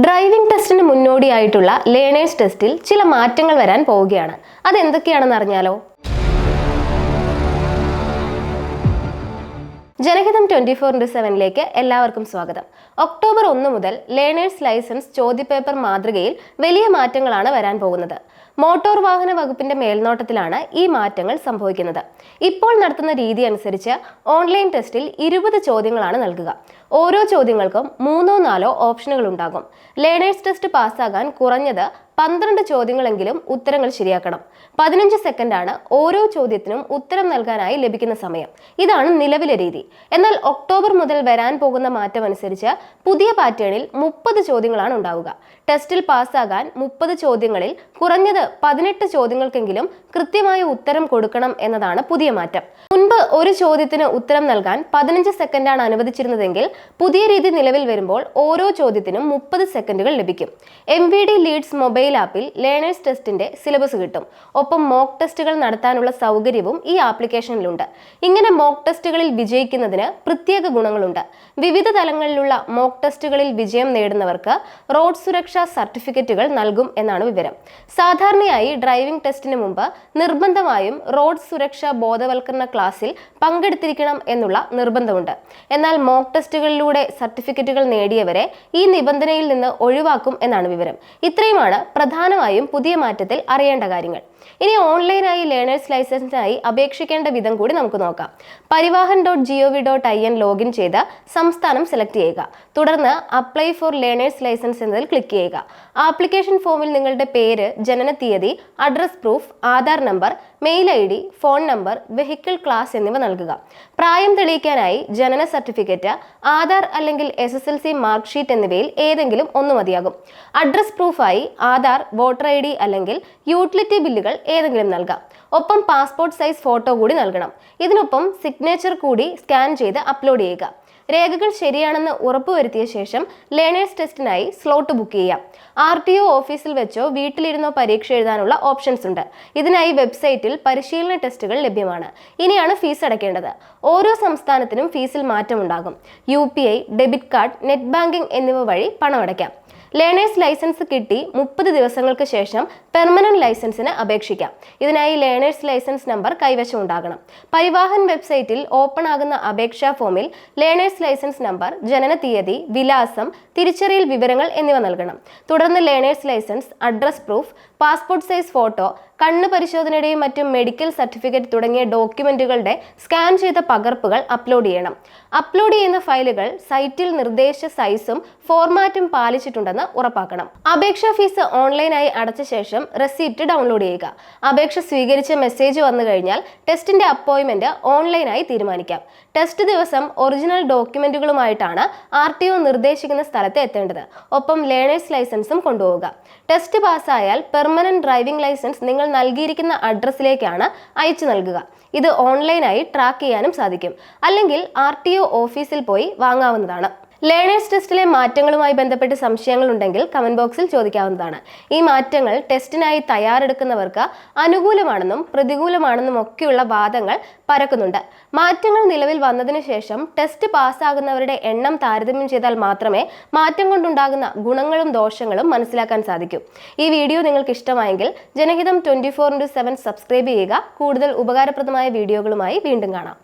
Driving ടെസ്റ്റിന് മുന്നോടിയായിട്ടുള്ള learners ടെസ്റ്റിൽ ചില മാറ്റങ്ങൾ വരാൻ പോവുകയാണ്. അതെന്തൊക്കെയാണെന്ന് അറിഞ്ഞാലോ? ജനഹിതം ട്വന്റി ഫോർ ഇന്റു സെവനിലേക്ക് എല്ലാവർക്കും സ്വാഗതം. ഒക്ടോബർ ഒന്ന് മുതൽ ലേണേഴ്സ് ലൈസൻസ് ചോദ്യപേപ്പർ മാതൃകയിൽ വലിയ മാറ്റങ്ങളാണ് വരാൻ പോകുന്നത്. മോട്ടോർ വാഹന വകുപ്പിന്റെ മേൽനോട്ടത്തിലാണ് ഈ മാറ്റങ്ങൾ സംഭവിക്കുന്നത്. ഇപ്പോൾ നടത്തുന്ന രീതി അനുസരിച്ച് ഓൺലൈൻ ടെസ്റ്റിൽ ഇരുപത് ചോദ്യങ്ങളാണ് നൽകുക. ഓരോ ചോദ്യങ്ങൾക്കും മൂന്നോ നാലോ ഓപ്ഷനുകൾ ഉണ്ടാകും. ലേണേഴ്സ് ടെസ്റ്റ് പാസ്സാകാൻ കുറഞ്ഞത് പന്ത്രണ്ട് ചോദ്യങ്ങളെങ്കിലും ഉത്തരങ്ങൾ ശരിയാക്കണം. പതിനഞ്ച് സെക്കൻഡാണ് ഓരോ ചോദ്യത്തിനും ഉത്തരം നൽകാനായി ലഭിക്കുന്ന സമയം. ഇതാണ് നിലവിലെ രീതി. എന്നാൽ ഒക്ടോബർ മുതൽ വരാൻ പോകുന്ന മാറ്റം അനുസരിച്ച് പുതിയ പാറ്റേണിൽ മുപ്പത് ചോദ്യങ്ങളാണ് ഉണ്ടാവുക. ടെസ്റ്റിൽ പാസ്സാകാൻ മുപ്പത് ചോദ്യങ്ങളിൽ കുറഞ്ഞത് പതിനെട്ട് ചോദ്യങ്ങൾക്കെങ്കിലും കൃത്യമായ ഉത്തരം കൊടുക്കണം എന്നതാണ് പുതിയ മാറ്റം. ഒരു ചോദ്യത്തിന് ഉത്തരം നൽകാൻ പതിനഞ്ച് സെക്കൻഡാണ് അനുവദിച്ചിരുന്നതെങ്കിൽ പുതിയ രീതി നിലവിൽ വരുമ്പോൾ ഓരോ ചോദ്യത്തിനും മുപ്പത് സെക്കൻഡുകൾ ലഭിക്കും. M V D leads mobile ആപ്പിൽ ലേണേഴ്സ് ടെസ്റ്റിന്റെ സിലബസ് കിട്ടും. ഒപ്പം മോക്ക് ടെസ്റ്റുകൾ നടത്താനുള്ള സൗകര്യവും ഈ ആപ്ലിക്കേഷനിലുണ്ട്. ഇങ്ങനെ മോക്ക് ടെസ്റ്റുകളിൽ വിജയിക്കുന്നതിന് പ്രത്യേക ഗുണങ്ങളുണ്ട്. വിവിധ തലങ്ങളിലുള്ള മോക്ക് ടെസ്റ്റുകളിൽ വിജയം നേടുന്നവർക്ക് റോഡ് സുരക്ഷാ സർട്ടിഫിക്കറ്റുകൾ നൽകും എന്നാണ് വിവരം. സാധാരണയായി ഡ്രൈവിംഗ് ടെസ്റ്റിന് മുമ്പ് നിർബന്ധമായും റോഡ് സുരക്ഷാ ബോധവൽക്കരണ ക്ലാസ്സിൽ പങ്കെടുത്തിരിക്കണം എന്നുള്ള നിർബന്ധമുണ്ട്. എന്നാൽ മോക്ക് ടെസ്റ്റുകളിലൂടെ സർട്ടിഫിക്കറ്റുകൾ നേടിയവരെ ഈ നിബന്ധനയിൽ നിന്ന് ഒഴിവാക്കും എന്നാണ് വിവരം. ഇത്രയുമാണ് പ്രധാനമായും പുതിയ മാറ്റത്തിൽ അറിയേണ്ട കാര്യങ്ങൾ. ഇനി ഓൺലൈനായി ലേണേഴ്സ് ലൈസൻസിനായി അപേക്ഷിക്കേണ്ട വിധം കൂടി നമുക്ക് നോക്കാം. Parivahan dot G O V dot I N login ചെയ്ത് സംസ്ഥാനം സെലക്ട് ചെയ്യുക. തുടർന്ന് അപ്ലൈ ഫോർ ലേണേഴ്സ് ലൈസൻസ് എന്നതിൽ ക്ലിക്ക് ചെയ്യുക. ആപ്ലിക്കേഷൻ ഫോമിൽ നിങ്ങളുടെ പേര് ജനന തീയതി address proof Aadhaar number mail I D phone number vehicle class എന്നിവ നൽകുക. പ്രായം തെളിയിക്കാനായി ജനന സർട്ടിഫിക്കറ്റ് ആധാർ അല്ലെങ്കിൽ S S L C mark sheet എന്നിവയിൽ ഏതെങ്കിലും ഒന്ന് മതിയാകും. അഡ്രസ് പ്രൂഫായി ആധാർ വോട്ടർ ഐ ഡി അല്ലെങ്കിൽ യൂട്ടിലിറ്റി ബില്ലുകൾ ഏതെങ്കിലും നൽകാം. ഒപ്പം പാസ്പോർട്ട് സൈസ് ഫോട്ടോ കൂടി നൽകണം. ഇതിനൊപ്പം സിഗ്നേച്ചർ കൂടി സ്കാൻ ചെയ്ത് അപ്ലോഡ് ചെയ്യുക. രേഖകൾ ശരിയാണെന്ന് ഉറപ്പുവരുത്തിയ ശേഷം ലേണേഴ്സ് ടെസ്റ്റിനായി സ്ലോട്ട് ബുക്ക് ചെയ്യാം. ആർ ടി ഒ ഓഫീസിൽ വെച്ചോ വീട്ടിലിരുന്നോ പരീക്ഷ എഴുതാനുള്ള ഓപ്ഷൻസ് ഉണ്ട്. ഇതിനായി വെബ്സൈറ്റിൽ പരിശീലന ടെസ്റ്റുകൾ ലഭ്യമാണ്. ഇനിയാണ് ഫീസ് അടയ്ക്കേണ്ടത് ഓരോ സംസ്ഥാനത്തിനും ഫീസിൽ മാറ്റമുണ്ടാകും. U P I debit card net banking എന്നിവ വഴി പണം അടയ്ക്കാം ലേണേഴ്സ് ലൈസൻസ് കിട്ടി മുപ്പത് ദിവസങ്ങൾക്ക് ശേഷം പെർമനന്റ് ലൈസൻസിന് അപേക്ഷിക്കാം. ഇതിനായി ലേണേഴ്സ് ലൈസൻസ് നമ്പർ കൈവശം ഉണ്ടാകണം. പരിവാഹൻ വെബ്സൈറ്റിൽ ഓപ്പൺ ആകുന്ന അപേക്ഷാ ഫോമിൽ ലേണേഴ്സ് ലൈസൻസ് നമ്പർ ജനന തീയതി വിലാസം തിരിച്ചറിയൽ വിവരങ്ങൾ എന്നിവ നൽകണം. തുടർന്ന് learners licence address proof passport size photo കണ്ണ് പരിശോധനയുടെയും മറ്റും മെഡിക്കൽ സർട്ടിഫിക്കറ്റ് തുടങ്ങിയ ഡോക്യുമെന്റുകളുടെ സ്കാൻ ചെയ്ത പകർപ്പുകൾ അപ്ലോഡ് ചെയ്യണം. അപ്ലോഡ് ചെയ്യുന്ന ഫയലുകൾ സൈറ്റിൽ നിർദ്ദേശ സൈസും ഫോർമാറ്റും പാലിച്ചിട്ടുണ്ടെന്ന് ഉറപ്പാക്കണം. അപേക്ഷാ ഫീസ് ഓൺലൈനായി അടച്ച ശേഷം റെസീപ്റ്റ് ഡൗൺലോഡ് ചെയ്യുക. അപേക്ഷ സ്വീകരിച്ച മെസ്സേജ് വന്നു കഴിഞ്ഞാൽ ടെസ്റ്റിന്റെ അപ്പോയിന്റ്മെന്റ് ഓൺലൈനായി തീരുമാനിക്കാം. ടെസ്റ്റ് ദിവസം ഒറിജിനൽ ഡോക്യുമെന്റുകളുമായിട്ടാണ് ആർ ടി ഒ നിർദ്ദേശിക്കുന്ന സ്ഥലത്ത് എത്തേണ്ടത്. ഒപ്പം ലേണേഴ്സ് ലൈസൻസും കൊണ്ടുപോവുക. ടെസ്റ്റ് പാസ്സായാൽ പെർമനന്റ് ഡ്രൈവിംഗ് ലൈസൻസ് നിങ്ങൾ നൽകിയിരിക്കുന്ന അഡ്രസ്സിലേക്കാണ് അയച്ചു നൽകുക. ഇത് ഓൺലൈനായി ട്രാക്ക് ചെയ്യാനും സാധിക്കും. അല്ലെങ്കിൽ ആർ ഓഫീസിൽ പോയി വാങ്ങാവുന്നതാണ്. ലേണേഴ്സ് ടെസ്റ്റിലെ മാറ്റങ്ങളുമായി ബന്ധപ്പെട്ട് സംശയങ്ങൾ ഉണ്ടെങ്കിൽ കമന്റ് ബോക്സിൽ ചോദിക്കാവുന്നതാണ്. ഈ മാറ്റങ്ങൾ ടെസ്റ്റിനായി തയ്യാറെടുക്കുന്നവർക്ക് അനുകൂലമാണെന്നും പ്രതികൂലമാണെന്നും ഒക്കെയുള്ള വാദങ്ങൾ പരക്കുന്നുണ്ട്. മാറ്റങ്ങൾ നിലവിൽ വന്നതിന് ശേഷം ടെസ്റ്റ് പാസ്സാകുന്നവരുടെ എണ്ണം താരതമ്യം ചെയ്താൽ മാത്രമേ മാറ്റം കൊണ്ടുണ്ടാകുന്ന ഗുണങ്ങളും ദോഷങ്ങളും മനസ്സിലാക്കാൻ സാധിക്കൂ. ഈ വീഡിയോ നിങ്ങൾക്ക് ഇഷ്ടമായെങ്കിൽ Janahitham twenty four into seven subscribe ചെയ്യുക. കൂടുതൽ ഉപകാരപ്രദമായ വീഡിയോകളുമായി വീണ്ടും കാണാം.